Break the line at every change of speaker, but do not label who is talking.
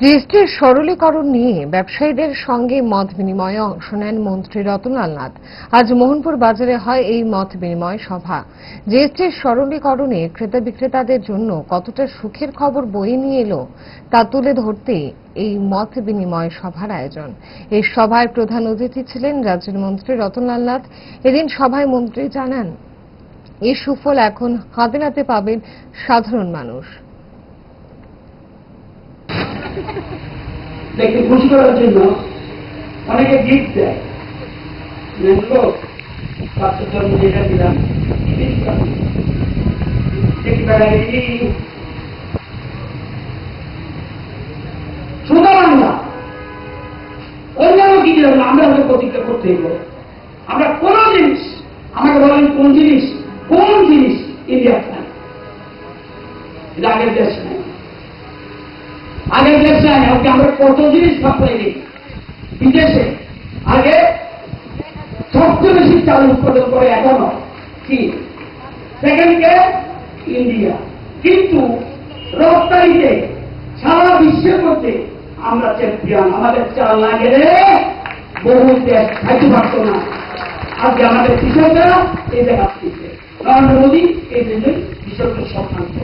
জিএসটির সরলীকরণ নিয়ে ব্যবসায়ীদের সঙ্গে মত বিনিময়ে অংশ নেন মন্ত্রী রতনলাল নাথ। আজ মোহনপুর বাজারে হয় এই মত বিনিময় সভা। জিএসটির সরলীকরণে ক্রেতা বিক্রেতাদের জন্য কতটা সুখের খবর বয়ে নিয়ে এলো তা তুলে ধরতে এই মত বিনিময় সভার আয়োজন। এই সভায় প্রধান অতিথি ছিলেন রাজ্যের মন্ত্রী রতনলাল নাথ। এদিন সভায় মন্ত্রী জানান এই সুফল এখন হাতে নাতে পাবেন সাধারণ মানুষ।
দেখতে খুশি করার জন্য অনেকে গিফট দেয়। জন্য যেটা দিলাম আমরা প্রতিজ্ঞা করতে হইব আমরা কোন জিনিস, আমাকে বলেন কোন জিনিস কোন জিনিস ইন্ডিয়া আগের দেশ দেশ নাই আজকে আমরা কত জিনিস সাপ্লাই দিই বিদেশে আগে সবচেয়ে বেশি চাল উৎপাদন করে এখনও কি? সেকেন্ডকে ইন্ডিয়া। কিন্তু রপ্তানিতে সারা বিশ্বের মধ্যে আমরা চ্যাম্পিয়ন আমাদের চাল না গেলে বহু দেশ খাইতে পারতো না। আজকে আমাদের কৃষকরা এই জায়গা নরেন্দ্র মোদী এই জন্যই কৃষকদের সম্মান